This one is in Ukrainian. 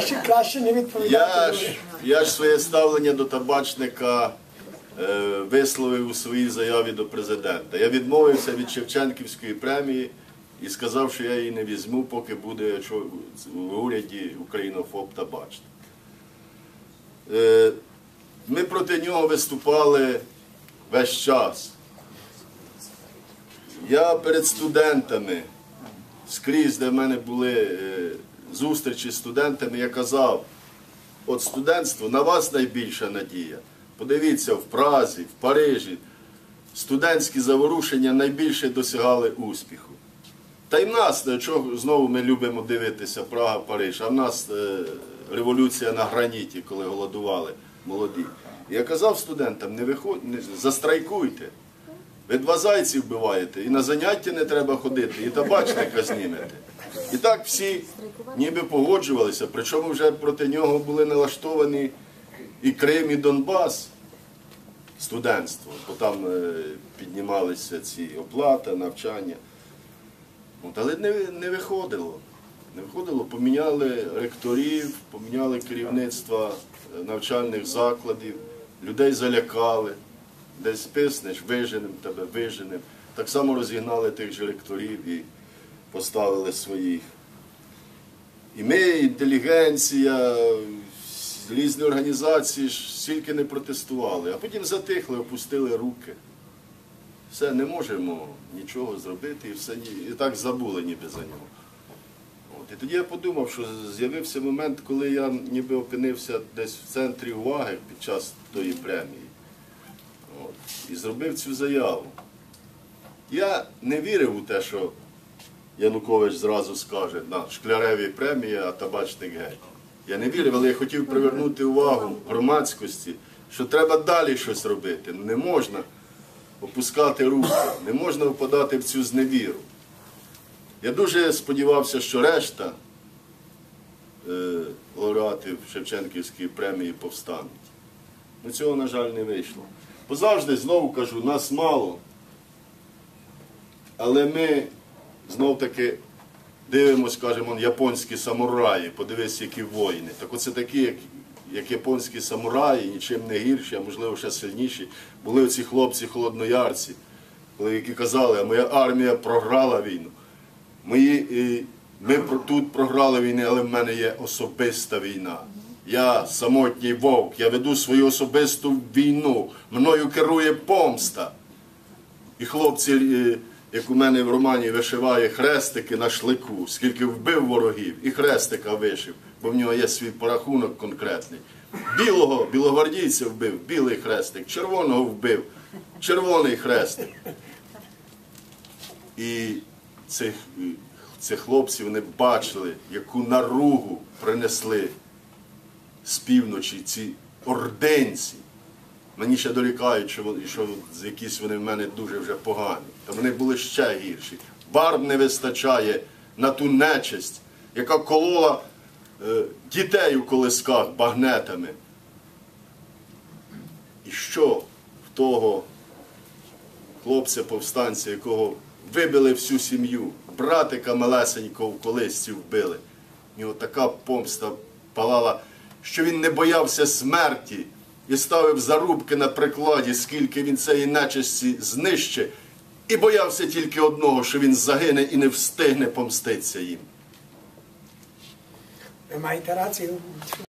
краще, краще не відповідати. Я ж, я ж своє ставлення до табачника е, висловив у своїй заяві до президента. Я відмовився від Шевченківської премії і сказав, що я її не візьму, поки буде в уряді Українофоб табачник. Е, ми проти нього виступали весь час. Я перед студентами, скрізь, де в мене були е, зустрічі з студентами, я казав, от студентство на вас найбільша надія. Подивіться, в Празі, в Парижі студентські заворушення найбільше досягали успіху. Та й в нас, е, чого знову ми любимо дивитися Прага, Париж, а в нас е, революція на граніті, коли голодували молоді. Я казав студентам, не виходь, не, застрайкуйте. Ви два зайці вбиваєте, і на заняття не треба ходити, і табачника знімете. І так всі ніби погоджувалися, причому вже проти нього були налаштовані і Крим, і Донбас, студентство, бо там е, піднімалися ці оплата, навчання. От, але не, не виходило. Не виходило, поміняли ректорів, поміняли керівництва е, навчальних закладів, людей залякали. Десь писнеш, виженем тебе, виженем. Так само розігнали тих же ректорів і поставили своїх. І ми, інтелігенція, різні організації ж стільки не протестували, а потім затихли, опустили руки. Все, не можемо нічого зробити і все і так забули ніби за нього. От. І тоді я подумав, що з'явився момент, коли я ніби опинився десь в центрі уваги під час тої премії. І зробив цю заяву. Я не вірив у те, що Янукович зразу скаже, на шкляреві премія, а табачник геть. Я не вірив, але я хотів привернути увагу громадськості, що треба далі щось робити. Не можна опускати руки, не можна впадати в цю зневіру. Я дуже сподівався, що решта е, лауреатів Шевченківської премії повстануть. Ну цього, на жаль, не вийшло. Бо завжди, знову кажу, нас мало. Але ми знов таки дивимося, кажемо, японські самураї, подивись, які воїни. Так оце такі, як, як японські самураї, нічим не гірші, а можливо ще сильніші, були оці хлопці холодноярці, коли які казали, а моя армія програла війну. Мої, ми тут програли війни, але в мене є особиста війна. Я самотній вовк, я веду свою особисту війну. Мною керує помста. І хлопці, е, як у мене в романі вишиває хрестики на шлику, скільки вбив ворогів, і хрестика вишив, бо в нього є свій порахунок конкретний. Білого, білогвардійця вбив, білий хрестик, червоного вбив, червоний хрестик. І цих, е, цих хлопців вони бачили, яку наругу принесли з півночі ці орденці. Мені ще дорікають, що, вони- що якісь вони в мене дуже вже погані. Та вони були ще гірші. Барв не вистачає на ту нечисть, яка колола е, дітей у колисках багнетами. І що в того хлопця-повстанця, якого вибили всю сім'ю, братика малесенького в колисці вбили. В нього така помста палала, що він не боявся смерті і ставив зарубки на прикладі, скільки він цієї нечисті знищить, і боявся тільки одного, що він загине і не встигне помститися їм. Ви маєте рацію.